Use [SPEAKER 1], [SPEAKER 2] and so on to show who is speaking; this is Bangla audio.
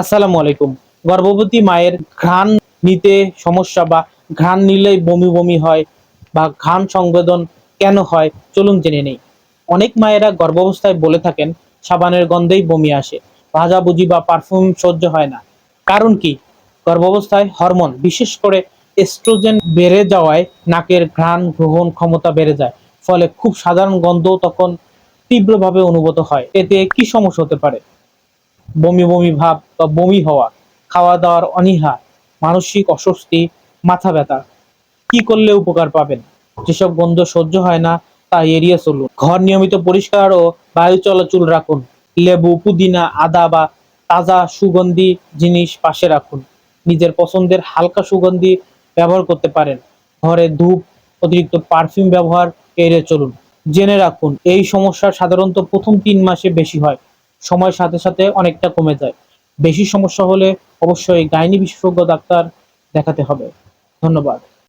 [SPEAKER 1] আসসালামু আলাইকুম। গর্ভবতী মায়ের ঘ্রাণ নিতে সমস্যা বা ঘ্রাণ নিলেই বমি বমি হয় বা ঘ্রাণ সংবেদন কেন হয়, চলুন জেনে নেই। অনেক মায়েরা গর্ভাবস্থায় বলে থাকেন, সাবানের গন্ধেই বমি আসে ভাজাভুজি বা পারফিউম সহ্য হয় না। কারণ কি? গর্ভাবস্থায় হরমোন, বিশেষ করে এস্ট্রোজেন বেড়ে যাওয়ায় নাকের ঘ্রাণ গ্রহণ ক্ষমতা বেড়ে যায়, ফলে খুব সাধারণ গন্ধ তখন তীব্রভাবে অনুভূত হয়। এতে কি সমস্যা হতে পারে? বমি বমি ভাব বা বমি হওয়া, খাওয়া দাওয়ার অনীহা, মানসিক অস্বস্তি, মাথা ব্যথা, কি করলে উপকার পাবেন? যেসব গন্ধ সহ্য হয় না, তা এড়িয়ে চলুন। ঘর নিয়মিত পরিষ্কার ও বায়ু চলাচল রাখুন। লেবু, পুদিনা, আদা বা তাজা সুগন্ধি জিনিস পাশে রাখুন। নিজের পছন্দের হালকা সুগন্ধি ব্যবহার করতে পারেন। ঘরে ধূপ, অতিরিক্ত পারফিউম ব্যবহার এড়িয়ে চলুন। জেনে রাখুন, এই সমস্যা সাধারণত প্রথম তিন মাসে বেশি হয়। সময়ের সাথে সাথে অনেকটা কমে যায়। বেশি সমস্যা হলে অবশ্যই গাইনি বিশেষজ্ঞ ডাক্তার দেখাতে হবে। ধন্যবাদ।